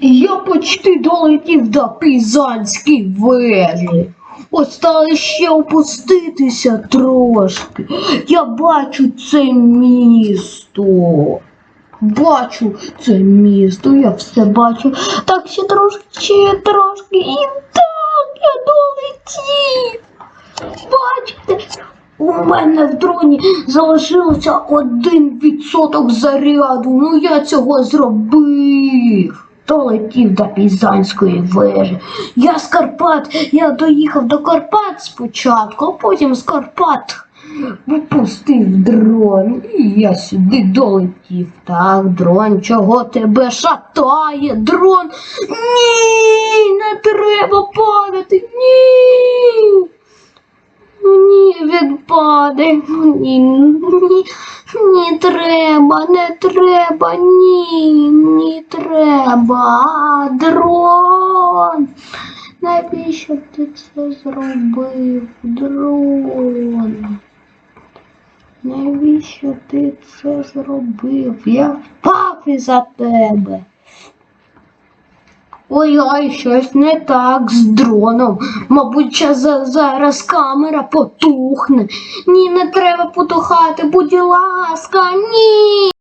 Я почти долетів до Пізанської вежі. Осталось ще опуститися трошки. Я бачу це місто. Бачу це місто, я все бачу. Так ще трошки, ще трошки. І так я долетів. Бачите, у мене в дроні залишилося один відсоток заряду. Ну я цього зробив. Долетів до Пізанської вежі. Я з Карпат, я доїхав до Карпат спочатку, а потім з Карпат випустив дрон. І я сюди долетів. Так, дрон, чого тебе шатає? Дрон. Ні, не треба падати. Ні. Ні, відпаде. Ні, ні, ні треба, не треба, ні. А, дрон. Навіщо ти це зробив, дрон? Навіщо ти це зробив? Я впав із-за тебе. Ой-ой, щось не так з дроном. Мабуть, зараз камера потухне. Ні, не треба потухати, будь ласка, ні.